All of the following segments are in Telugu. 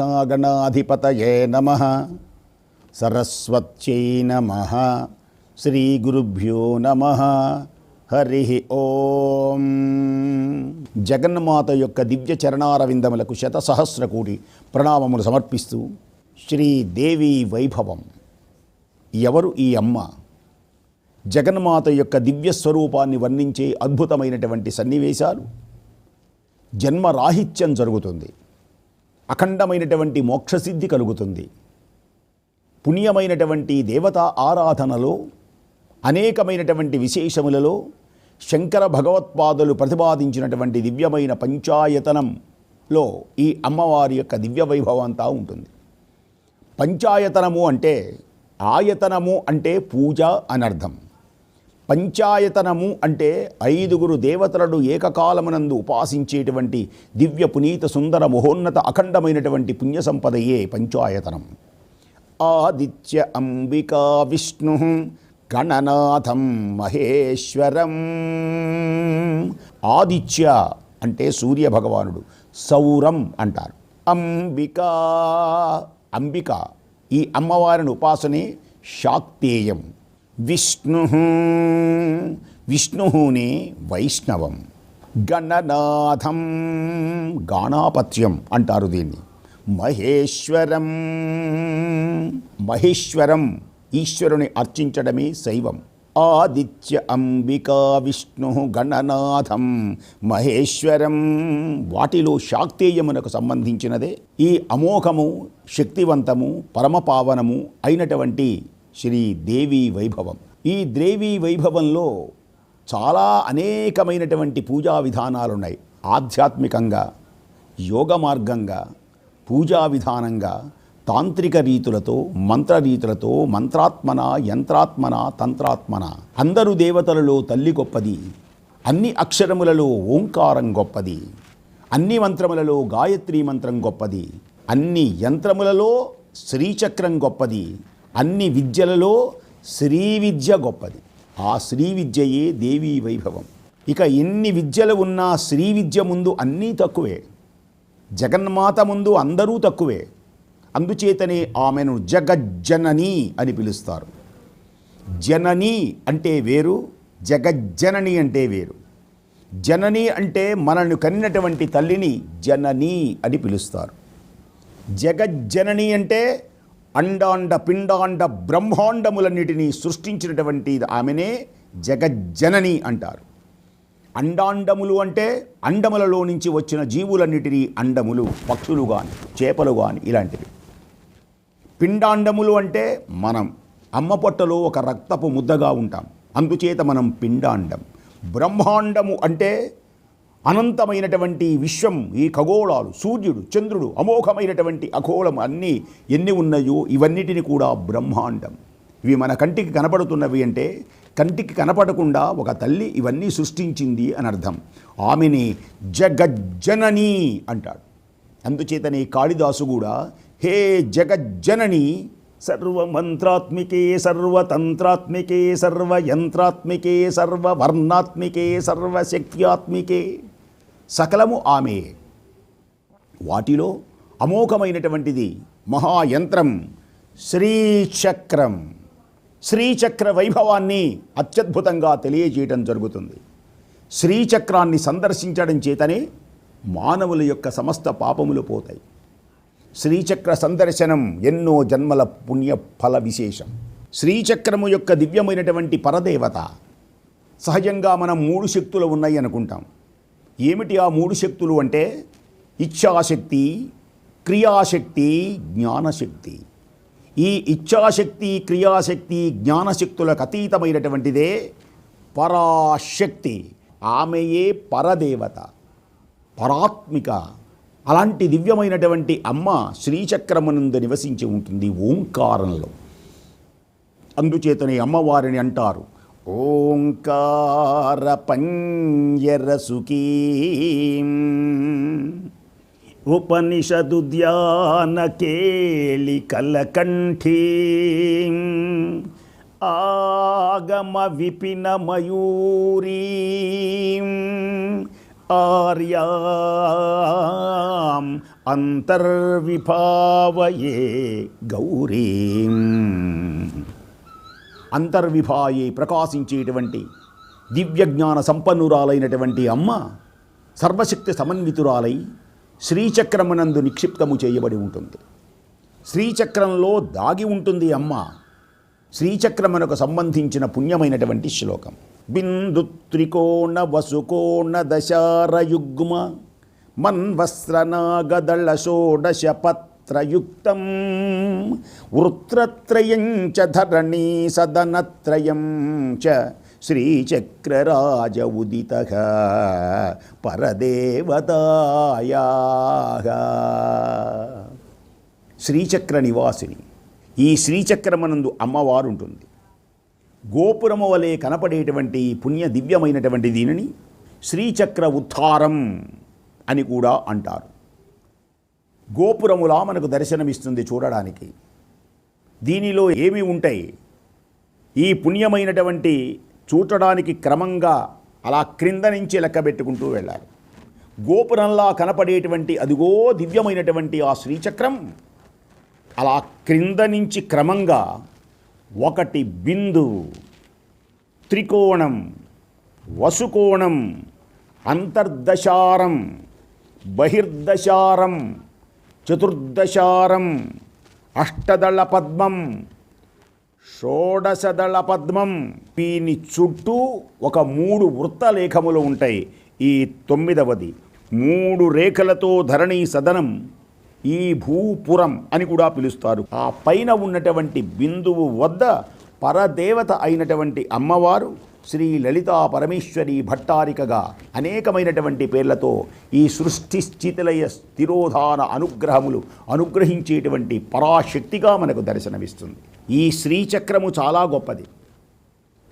మహాగణాధిపతయే నమ. సరస్వత్యై నమ. శ్రీ గురుభ్యో నమ. హరి ఓం. జగన్మాత యొక్క దివ్య చరణారవిందములకు శత సహస్ర కోటి ప్రణామములు సమర్పిస్తూ శ్రీదేవి వైభవం. ఎవరు ఈ అమ్మ? జగన్మాత యొక్క దివ్య స్వరూపాన్ని వర్ణించే అద్భుతమైనటువంటి సన్నివేశాలు. జన్మరాహిత్యం జరుగుతుంది. అఖండమైనటువంటి మోక్షసిద్ధి కలుగుతుంది. పుణ్యమైనటువంటి దేవతా ఆరాధనలో అనేకమైనటువంటి విశేషములలో శంకర భగవత్పాదులు ప్రతిపాదించినటువంటి దివ్యమైన పంచాయతనంలో ఈ అమ్మవారి యొక్క దివ్య వైభవం అంతా ఉంటుంది. పంచాయతనము అంటే ఆయతనము అంటే పూజ అనర్థం. పంచాయతనము అంటే ఐదుగురు దేవతలను ఏకకాలమునందు ఉపాసించేటువంటి దివ్య పునీత సుందర మహోన్నత అఖండమైనటువంటి పుణ్య సంపదయే పంచాయతనం. ఆదిత్య అంబికా విష్ణు గణనాథం మహేశ్వరం. ఆదిత్య అంటే సూర్య భగవానుడు సౌరం అంటారు. అంబికా అంబిక ఈ అమ్మవారిని ఉపాసనే శాక్తేయం. విష్ణు. విష్ణుని వైష్ణవం గణనాథం గాణాపత్యం అంటారు దీన్ని. మహేశ్వరం మహేశ్వరం ఈశ్వరుని అర్చించడమే శైవం. ఆదిత్య అంబికా విష్ణు గణనాథం మహేశ్వరం వాటిలో శాక్తేయమునకు సంబంధించినదే. ఈ అమోఘము శక్తివంతము పరమపావనము అయినటువంటి శ్రీదేవి వైభవం. ఈ దేవి వైభవంలో చాలా అనేకమైనటువంటి పూజా విధానాలు ఉన్నాయి ఆధ్యాత్మికంగా యోగ మార్గంగా పూజా విధానంగా తాంత్రిక రీతులతో మంత్ర రీతులతో మంత్రాత్మన యంత్రాత్మన తంత్రాత్మన. అందరు దేవతలలో తల్లి గొప్పది. అన్ని అక్షరములలో ఓంకారం గొప్పది. అన్ని మంత్రములలో గాయత్రీ మంత్రం గొప్పది. అన్ని యంత్రములలో శ్రీచక్రం గొప్పది. అన్ని విద్యలలో శ్రీ విద్య గొప్పది. ఆ శ్రీ విద్యయే దేవీ వైభవం. ఇక ఎన్ని విద్యలు ఉన్నా శ్రీ విద్య ముందు అన్నీ తక్కువే. జగన్మాత ముందు అందరూ తక్కువే. అందుచేతనే ఆమెను జగజ్జనని అని పిలుస్తారు. జనని అంటే వేరు జగజ్జనని అంటే వేరు. జనని అంటే మనల్ని కన్నటువంటి తల్లిని జనని అని పిలుస్తారు. జగజ్జనని అంటే అండాండ పిండాండ బ్రహ్మాండములన్నిటినీ సృష్టించినటువంటి ఆమెనే జగజ్జనని అంటారు. అండాండములు అంటే అండములలో నుంచి వచ్చిన జీవులన్నిటినీ అండములు పక్షులు కానీ చేపలు కానీ ఇలాంటివి. పిండాండములు అంటే మనం అమ్మ పొట్టలో ఒక రక్తపు ముద్దగా ఉంటాం. అందుచేత మనం పిండాండం. బ్రహ్మాండము అంటే అనంతమైనటువంటి విశ్వం ఈ ఖగోళాలు సూర్యుడు చంద్రుడు అమోఘమైనటువంటి అఖోళం అన్నీ ఎన్ని ఉన్నాయో ఇవన్నిటిని కూడా బ్రహ్మాండం. ఇవి మన కంటికి కనపడుతున్నవి అంటే కంటికి కనపడకుండా ఒక తల్లి ఇవన్నీ సృష్టించింది అని అర్థం. ఆమెని జగజ్జనని అంటాడు. అందుచేతనే కాళిదాసు కూడా హే జగజ్జనని సర్వమంత్రాత్మికే సర్వతంత్రాత్మికే సర్వయంత్రాత్మికే సర్వవర్ణాత్మికే సర్వశక్త్యాత్మికే సకలము ఆమె. వాటిలో అమోఘమైనటువంటిది మహాయంత్రం శ్రీచక్రం. శ్రీచక్ర వైభవాన్ని అత్యద్భుతంగా తెలియజేయటం జరుగుతుంది. శ్రీచక్రాన్ని సందర్శించడం చేతనే మానవుల యొక్క సమస్త పాపములు పోతాయి. శ్రీచక్ర సందర్శనం ఎన్నో జన్మల పుణ్య ఫల విశేషం. శ్రీచక్రము యొక్క దివ్యమైనటువంటి పరదేవత. సహజంగా మనం మూడు శక్తులు ఉన్నాయి అనుకుంటాం ఏమిటి ఆ మూడు శక్తులు అంటే? ఇచ్ఛాశక్తి క్రియాశక్తి జ్ఞానశక్తి. ఈ ఇచ్ఛాశక్తి క్రియాశక్తి జ్ఞానశక్తులకు అతీతమైనటువంటిదే పరాశక్తి. ఆమెయే పరదేవత పరాత్మిక. అలాంటి దివ్యమైనటువంటి అమ్మ శ్రీచక్రమునందు నివసించి ఉంటుంది ఓంకారంలో. అందుచేతనే అమ్మవారిని అంటారు. ஓங்கார பஞ்சரசுகீம் உபனிஷது தியான கேலி கலகண்டீம். ஆகம விபினமயூரீம் ஆர்யாம் அந்தர்விபாவையே கௌரீம். అంతర్విభాయే ప్రకాశించేటువంటి దివ్యజ్ఞాన సంపన్నురాలైనటువంటి అమ్మ సర్వశక్తి సమన్వితురాలై శ్రీచక్రమునందు నిక్షిప్తము చేయబడి ఉంటుంది. శ్రీచక్రంలో దాగి ఉంటుంది అమ్మ. శ్రీచక్రమునకు సంబంధించిన పుణ్యమైనటువంటి శ్లోకం. బిందు త్రికోణ వసుకోణ దశారయుగ్మ మన్వస్త్రనాగదళ షోడశ వృత్రయుక్తం వృత్రత్రయం చ ధరణీ సదనత్రయం చ శ్రీచక్రరాజ ఉదిత పరదేవతాయా. శ్రీచక్ర నివాసిని ఈ శ్రీచక్రమనందు అమ్మవారు ఉంటుంది గోపురము వలె కనపడేటువంటి పుణ్య దివ్యమైనటువంటి దీనిని శ్రీచక్ర ఉత్తారం అని కూడా అంటారు. గోపురములా మనకు దర్శనమిస్తుంది చూడడానికి. దీనిలో ఏమి ఉంటాయి? ఈ పుణ్యమైనటువంటి చూడడానికి క్రమంగా అలా క్రింద నుంచి లెక్కబెట్టుకుంటూ వెళ్ళాలి. గోపురంలా కనపడేటువంటి అదిగో దివ్యమైనటువంటి ఆ శ్రీచక్రం. అలా క్రింద నుంచి క్రమంగా ఒకటి బిందు త్రికోణం వసుకోణం అంతర్దశారం బహిర్దశారం చతుర్దశారం అష్టదళ పద్మం షోడశదళ పద్మం దీని చుట్టూ ఒక మూడు వృత్తలేఖములు ఉంటాయి. ఈ తొమ్మిదవది. మూడు రేఖలతో ధరణి సదనం ఈ భూపురం అని కూడా పిలుస్తారు. ఆ పైన ఉన్నటువంటి బిందువు వద్ద పరదేవత అయినటువంటి అమ్మవారు శ్రీ లలితా పరమేశ్వరి భట్టారికగా అనేకమైనటువంటి పేర్లతో ఈ సృష్టి స్థితిలయ స్థిరోధాన అనుగ్రహములు అనుగ్రహించేటువంటి పరాశక్తిగా మనకు దర్శనమిస్తుంది. ఈ శ్రీచక్రము చాలా గొప్పది.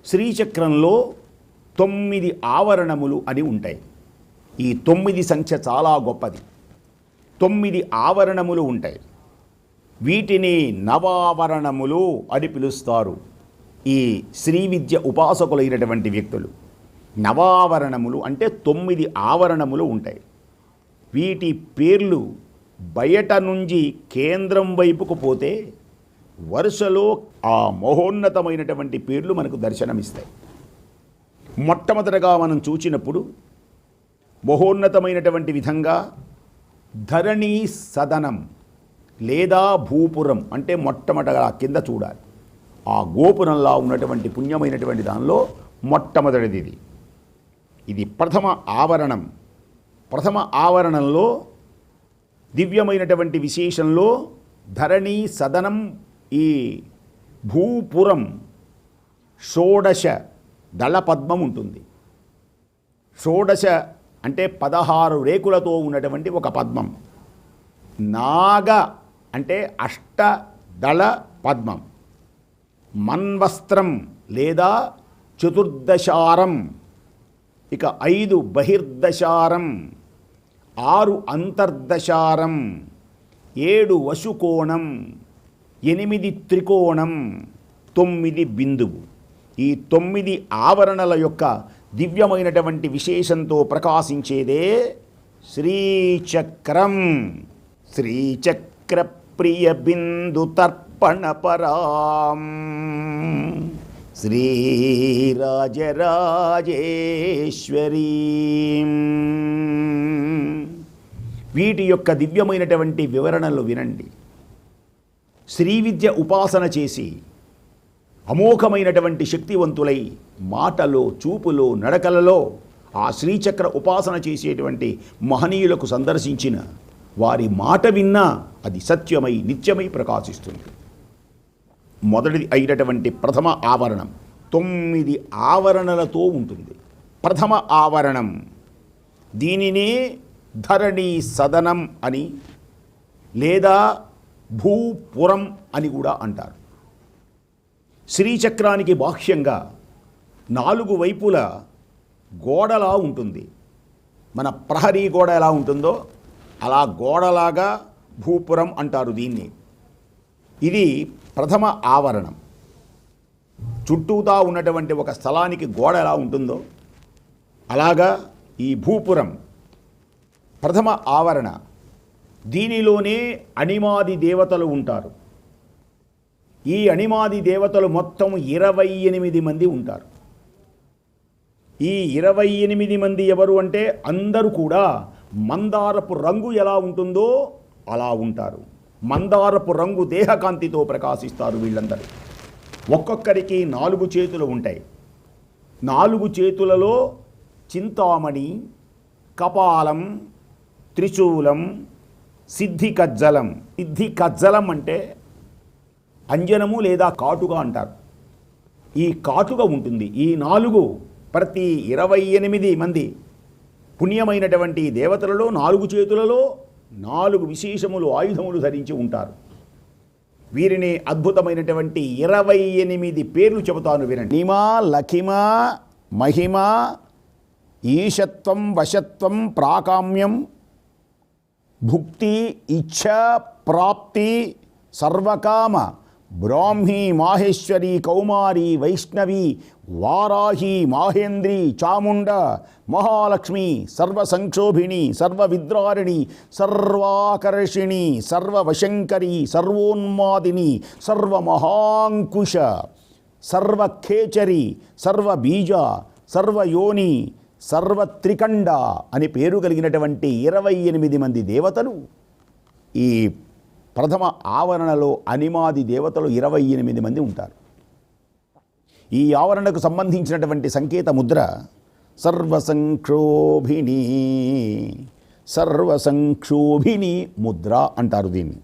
శ్రీచక్రంలో తొమ్మిది ఆవరణములు అని ఉంటాయి. ఈ తొమ్మిది సంఖ్య చాలా గొప్పది. తొమ్మిది ఆవరణములు ఉంటాయి. వీటిని నవావరణములు అని పిలుస్తారు. ఈ శ్రీ విద్య ఉపాసకులైనటువంటి వ్యక్తులు. నవావరణములు అంటే తొమ్మిది ఆవరణములు ఉంటాయి. వీటి పేర్లు బయట నుంచి కేంద్రం వైపుకు పోతే వరుసలో ఆ మహోన్నతమైనటువంటి పేర్లు మనకు దర్శనమిస్తాయి. మొట్టమొదటగా మనం చూచినప్పుడు మహోన్నతమైనటువంటి విధంగా ధరణి సదనం లేదా భూపురం అంటే మొట్టమొదటగా కింద చూడాలి. ఆ గోపురంలా ఉన్నటువంటి పుణ్యమైనటువంటి దానిలో మొట్టమొదటిది ఇది. ఇది ప్రథమ ఆవరణం. ప్రథమ ఆవరణంలో దివ్యమైనటువంటి విశేషంలో ధరణి సదనం ఈ భూపురం షోడశ దళపద్మం ఉంటుంది. షోడశ అంటే పదహారు రేకులతో ఉన్నటువంటి ఒక పద్మం. నాగ అంటే అష్టదళ పద్మం. మన్వస్త్రం లేదా చతుర్దశారం. ఇక ఐదు బహిర్దశారం. ఆరు అంతర్దశారం. ఏడు వశుకోణం. ఎనిమిది త్రికోణం. తొమ్మిది బిందువు. ఈ తొమ్మిది ఆవరణల యొక్క దివ్యమైనటువంటి విశేషంతో ప్రకాశించేదే శ్రీచక్రం. శ్రీచక్ర ప్రియ బిందు తర్ప పణపరాం. శ్రీరాజరాజేశ్వరీ. వీటి యొక్క దివ్యమైనటువంటి వివరణలు వినండి. శ్రీ విద్య ఉపాసన చేసి అమోఘమైనటువంటి శక్తివంతులై మాటలో చూపులో నడకలలో ఆ శ్రీచక్ర ఉపాసన చేసేటువంటి మహనీయులకు సందర్శించిన వారి మాట విన్నా అది సత్యమై నిత్యమై ప్రకాశిస్తుంది. మొదటిది అయినటువంటి ప్రథమ ఆవరణం. తొమ్మిది ఆవరణలతో ఉంటుంది. ప్రథమ ఆవరణం దీనినే ధరణి సదనం అని లేదా భూపురం అని కూడా అంటారు. శ్రీచక్రానికి బాహ్యంగా నాలుగు వైపుల గోడలా ఉంటుంది. మన ప్రహరీ గోడ ఎలా ఉంటుందో అలా గోడలాగా భూపురం అంటారు దీన్ని. ఇది ప్రథమ ఆవరణం. చుట్టూతా ఉన్నటువంటి ఒక స్థలానికి గోడ ఎలా ఉంటుందో అలాగా ఈ భూపురం ప్రథమ ఆవరణ. దీనిలోనే అణిమాది దేవతలు ఉంటారు. ఈ అణిమాది దేవతలు మొత్తం ఇరవై ఎనిమిది మంది ఉంటారు. ఈ ఇరవై ఎనిమిది మంది ఎవరు అంటే అందరూ కూడా మందారపు రంగు ఎలా ఉంటుందో అలా ఉంటారు. మందారపు రంగు దేహకాంతితో ప్రకాశిస్తారు వీళ్ళందరూ. ఒక్కొక్కరికి నాలుగు చేతులు ఉంటాయి. నాలుగు చేతులలో చింతామణి కపాలం త్రిశూలం సిద్ధి కజ్జలం సిద్ధి కజ్జలం అంటే అంజనము లేదా కాటుగా అంటారు. ఈ కాటుగా ఉంటుంది. ఈ నాలుగు ప్రతి ఇరవై ఎనిమిది మంది పుణ్యమైనటువంటి దేవతలలో నాలుగు చేతులలో నాలుగు విశేషములు ఆయుధములు ధరించి ఉంటారు. వీరిని అద్భుతమైనటువంటి ఇరవై ఎనిమిది పేర్లు చెబుతాను వినండి. నిమా లఖిమ మహిమ ఈశత్వం వశత్వం ప్రాకామ్యం భుక్తి ఇచ్ఛ ప్రాప్తి సర్వకామ. బ్రాహ్మీ మాహేశ్వరి కౌమారి వైష్ణవి వారాహి మాహేంద్రి చాముండ మహాలక్ష్మి సర్వసంక్షోభిణి సర్వవిద్రారిణి సర్వాకర్షిణి సర్వవశంకరి సర్వోన్మాదిని సర్వమహాంకుశ సర్వఖేచరి సర్వబీజ సర్వయోని సర్వత్రికండ అని పేరు కలిగినటువంటి ఇరవై ఎనిమిది మంది దేవతలు ఈ ప్రథమ ఆవరణలో అనిమాది దేవతలు ఇరవై ఎనిమిది మంది ఉంటారు. ఈ ఆవరణకు సంబంధించినటువంటి సంకేత ముద్ర సర్వసంక్షోభిణి సర్వసంక్షోభిణి ముద్ర అంటారు దీన్ని.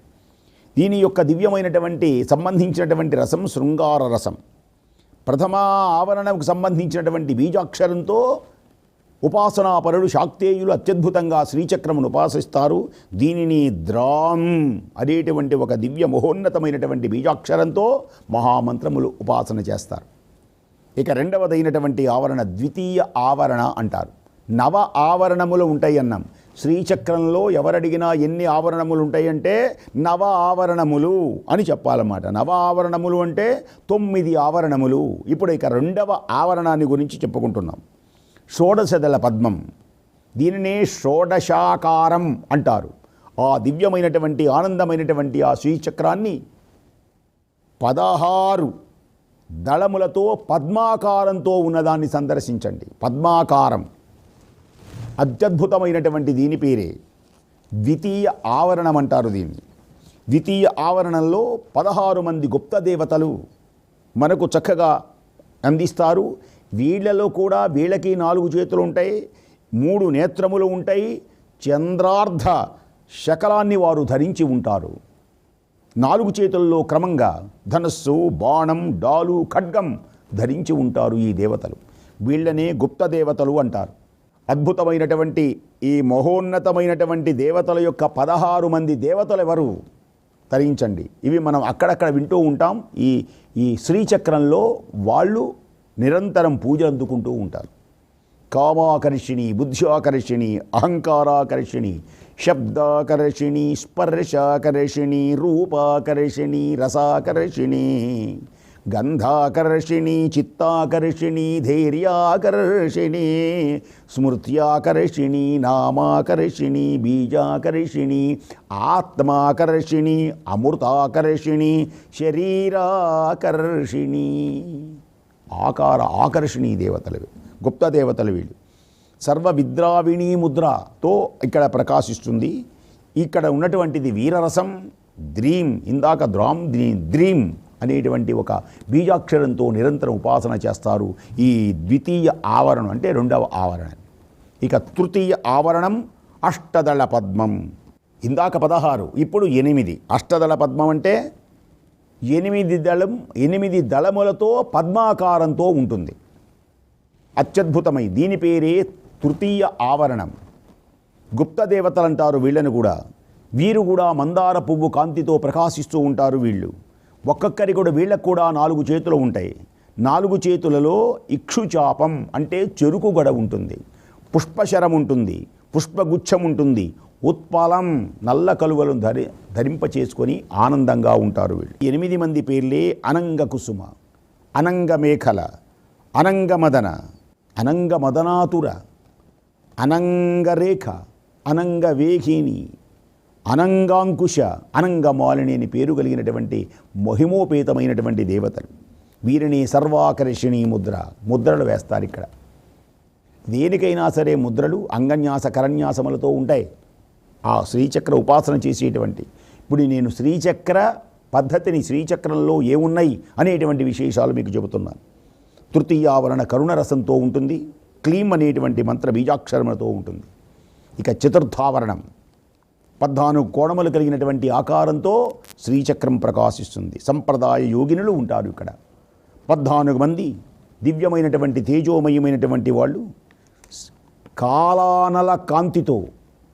దీని యొక్క దివ్యమైనటువంటి సంబంధించినటువంటి రసం శృంగార రసం. ప్రథమ ఆవరణకు సంబంధించినటువంటి బీజాక్షరంతో ఉపాసనాపరుడు శాక్తేయులు అత్యద్భుతంగా శ్రీచక్రమును ఉపాసిస్తారు. దీనిని ద్రాం అనేటువంటి ఒక దివ్య మహోన్నతమైనటువంటి బీజాక్షరంతో మహామంత్రములు ఉపాసన చేస్తారు. ఇక రెండవదైనటువంటి ఆవరణ ద్వితీయ ఆవరణ అంటారు. నవ ఆవరణములు ఉంటాయి అన్నాం శ్రీచక్రంలో ఎవరడిగినా ఎన్ని ఆవరణములు ఉంటాయంటే నవ ఆవరణములు అని చెప్పాలన్నమాట. నవ ఆవరణములు అంటే తొమ్మిది ఆవరణములు. ఇప్పుడు ఇక రెండవ ఆవరణాన్ని గురించి చెప్పుకుంటున్నాం. షోడశదళ పద్మం. దీనినే షోడశాకారం అంటారు. ఆ దివ్యమైనటువంటి ఆనందమైనటువంటి ఆ శ్రీచక్రాన్ని పదహారు దళములతో పద్మాకారంతో ఉన్నదాన్ని సందర్శించండి. పద్మాకారం. అత్యద్భుతమైనటువంటి దీని పేరే. ద్వితీయ ఆవరణం అంటారు దీన్ని. ద్వితీయ ఆవరణంలో పదహారు మంది గుప్త దేవతలు మనకు చక్కగా అందిస్తారు. వీళ్ళలో కూడా వీళ్ళకి నాలుగు చేతులు ఉంటాయి మూడు నేత్రములు ఉంటాయి చంద్రార్ధ శకలాన్ని వారు ధరించి ఉంటారు. నాలుగు చేతుల్లో క్రమంగా ధనస్సు బాణం డాలు ఖడ్గం ధరించి ఉంటారు ఈ దేవతలు. వీళ్ళనే గుప్త దేవతలు అంటారు. అద్భుతమైనటువంటి ఈ మహోన్నతమైనటువంటి దేవతల యొక్క పదహారు మంది దేవతలు ఎవరు తరించండి. ఇవి మనం అక్కడక్కడ వింటూ ఉంటాం. ఈ ఈ శ్రీచక్రంలో వాళ్ళు నిరంతరం పూజ అందుకుంటూ ఉంటారు. కామాకర్షిణి బుద్ధ్యాకర్షిణి అహంకారాకర్షిణి శబ్దాకర్షిణి స్పర్శాకర్షిణి రూపాకర్షిణి రసాకర్షిణి గంధాకర్షిణి చిత్తాకర్షిణి ధైర్యాకర్షిణి స్మృత్యాకర్షిణి నామాకర్షిణి బీజాకర్షిణి ఆత్మాకర్షిణి అమృతాకర్షిణి శరీరాకర్షిణి. ఆకార ఆకర్షణీ దేవతలు గుప్త దేవతలు వీళ్ళు. సర్వ విద్రావిణీ ముద్రతో ఇక్కడ ప్రకాశిస్తుంది. ఇక్కడ ఉన్నటువంటిది వీరరసం ద్రీం ఇందాక ద్రాం ద్రీ ద్రీం అనేటువంటి ఒక బీజాక్షరంతో నిరంతరం ఉపాసన చేస్తారు ఈ ద్వితీయ ఆవరణం అంటే రెండవ ఆవరణం. ఇక తృతీయ ఆవరణం అష్టదళ పద్మం. ఇందాక పదహారు ఇప్పుడు ఎనిమిది. అష్టదళ పద్మం అంటే ఎనిమిది దళం ఎనిమిది దళములతో పద్మాకారంతో ఉంటుంది. అత్యద్భుతమై దీని పేరే తృతీయ ఆవరణం. గుప్త దేవతలు అంటారు వీళ్ళని కూడా. వీరు కూడా మందార పువ్వు కాంతితో ప్రకాశిస్తూ ఉంటారు వీళ్ళు. ఒక్కొక్కరి కూడా వీళ్ళకు కూడా నాలుగు చేతులు ఉంటాయి. నాలుగు చేతులలో ఇక్షుచాపం అంటే చెరుకు గడ ఉంటుంది. పుష్పశరం ఉంటుంది. పుష్పగుచ్చం ఉంటుంది. ఉత్పాలం నల్ల కలువలను ధరి ధరింప చేసుకొని ఆనందంగా ఉంటారు వీళ్ళు. ఎనిమిది మంది పేర్లే అనంగ కుసుమ అనంగ మేఖల అనంగ మదన అనంగ మదనాతుర అనంగరేఖ అనంగ వేగిని అనంగాంకుశ అనంగమాలిని అని పేరు కలిగినటువంటి మహిమోపేతమైనటువంటి దేవతలు. వీరిని సర్వాకర్షణీ ముద్ర ముద్రలు వేస్తారు ఇక్కడ. దేనికైనా సరే ముద్రలు అంగన్యాస కరన్యాసములతో ఉంటాయి. ఆ శ్రీచక్ర ఉపాసన చేసేటువంటి. ఇప్పుడు నేను శ్రీచక్ర పద్ధతిని శ్రీచక్రంలో ఏమున్నాయి అనేటువంటి విశేషాలు మీకు చెబుతున్నాను. తృతీయావరణ కరుణరసంతో ఉంటుంది. క్లీం అనేటువంటి మంత్ర బీజాక్షరములతో ఉంటుంది. ఇక చతుర్థావరణం. పద్నాలుగు కోణములు కలిగినటువంటి ఆకారంతో శ్రీచక్రం ప్రకాశిస్తుంది. సంప్రదాయ యోగినులు ఉంటారు ఇక్కడ. పద్నాలుగు మంది దివ్యమైనటువంటి తేజోమయమైనటువంటి వాళ్ళు కాలానల కాంతితో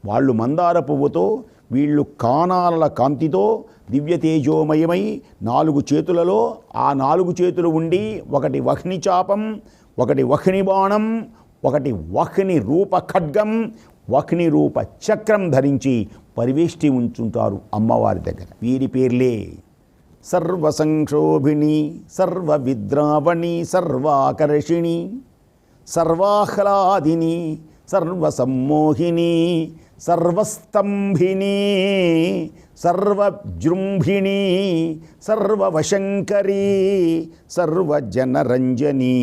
వాళ్ళు మందార పువ్వుతో వీళ్ళు కానాలల కాంతితో దివ్య తేజోమయమై నాలుగు చేతులలో ఆ నాలుగు చేతులు ఉండి ఒకటి వహ్ని చాపం ఒకటి వహ్ని బాణం ఒకటి వహ్ని రూప ఖడ్గం వహ్ని రూప చక్రం ధరించి పరివేష్టి ఉంచుంటారు అమ్మవారి దగ్గర. వీరి పేర్లే సర్వసంక్షోభిణి సర్వ విద్రావణి సర్వాకర్షిణి సర్వాహ్లాదిని సర్వసమ్మోహిని సర్వస్తంభిని సర్వజృంభిణి సర్వవశంకరీ సర్వజనరంజనీ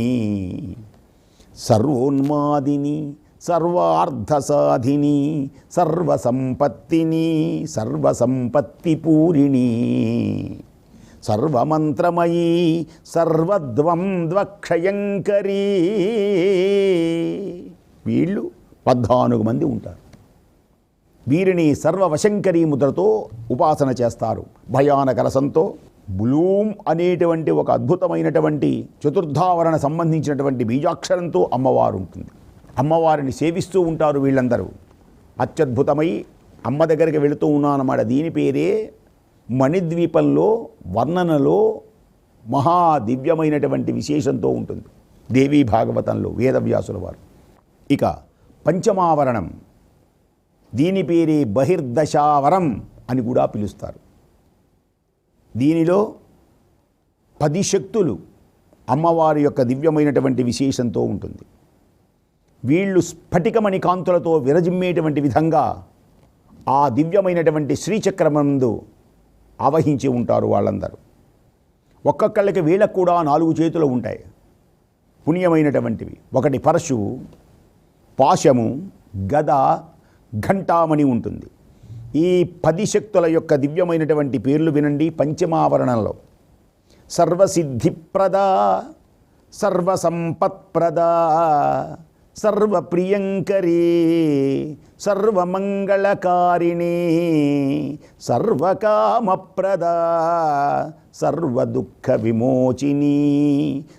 సర్వోన్మాదిని సర్వార్ధసాధిని సర్వసంపత్తిని సర్వసంపత్తి పూరిణి సర్వమంత్రమయీ సర్వద్వంద్వక్షయంకరీ. వీళ్ళు పద్నాలుగు మంది ఉంటారు. వీరిని సర్వవశంకరీ ముద్రతో ఉపాసన చేస్తారు. భయానక రసంతో బ్లూమ్ అనేటువంటి ఒక అద్భుతమైనటువంటి చతుర్థావరణ సంబంధించినటువంటి బీజాక్షరంతో అమ్మవారు ఉంటుంది. అమ్మవారిని సేవిస్తూ ఉంటారు వీళ్ళందరూ. అత్యద్భుతమై అమ్మ దగ్గరికి వెళుతూ ఉన్నానన్నమాట. దీని పేరే మణిద్వీపంలో వర్ణనలో మహా దివ్యమైనటువంటి విశేషంతో ఉంటుంది. దేవీ భాగవతంలో వేదవ్యాసుల వారు. ఇక పంచమావరణం. దీని పేరే బహిర్దశావరం అని కూడా పిలుస్తారు. దీనిలో పది శక్తులు అమ్మవారి యొక్క దివ్యమైనటువంటి విశేషంతో ఉంటుంది. వీళ్ళు స్ఫటికమణి కాంతులతో విరజిమ్మేటువంటి విధంగా ఆ దివ్యమైనటువంటి శ్రీచక్రమందు ఆవహించి ఉంటారు వాళ్ళందరూ. ఒక్కొక్కళ్ళకి వీళ్ళకు కూడా నాలుగు చేతులు ఉంటాయి. పుణ్యమైనటువంటివి. ఒకటి పరశువు పాశము గద ఘంటామణి ఉంటుంది. ఈ పది శక్తుల యొక్క దివ్యమైనటువంటి పేర్లు వినండి పంచమావరణంలో. సర్వసిద్ధిప్రద సర్వసంపత్ప్రద సర్వప్రియంకరీ సర్వమంగళకారిణి సర్వకామప్రద సర్వదుఃఖ విమోచిని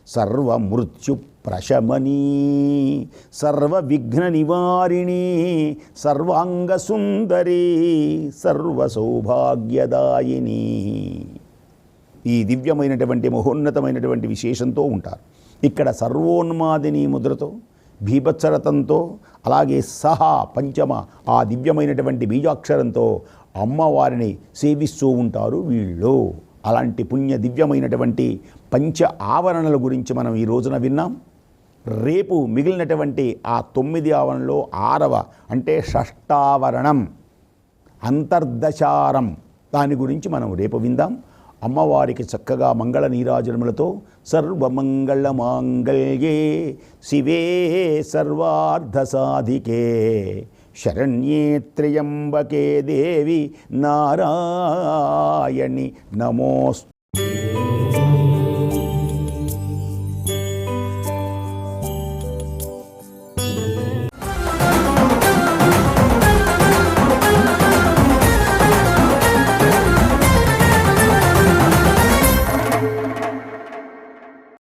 సర్వమృత్యు ప్రశమనీ సర్వ విఘ్న నివారిణి సర్వాంగ సుందరి సర్వ సౌభాగ్యదాయిని ఈ దివ్యమైనటువంటి మహోన్నతమైనటువంటి విశేషంతో ఉంటారు. ఇక్కడ సర్వోన్మాదిని ముద్రతో భీభత్సరతంతో అలాగే సహా పంచమ ఆ దివ్యమైనటువంటి బీజాక్షరంతో అమ్మవారిని సేవిస్తూ ఉంటారు వీళ్ళు. అలాంటి పుణ్య దివ్యమైనటువంటి పంచ ఆవరణల గురించి మనం ఈ రోజున విన్నాం. రేపు మిగిలినటువంటి ఆ తొమ్మిది ఆవరణలో ఆరవ అంటే షష్టావరణం అంతర్దశారం. దాని గురించి మనం రేపు విందాం. అమ్మవారికి చక్కగా మంగళ నీరాజనములతో సర్వమంగళ మాంగళ్యే శివే సర్వార్ధసాధికే. శరణ్యే త్ర్యంబకే దేవి నారాయణి నమోస్తు.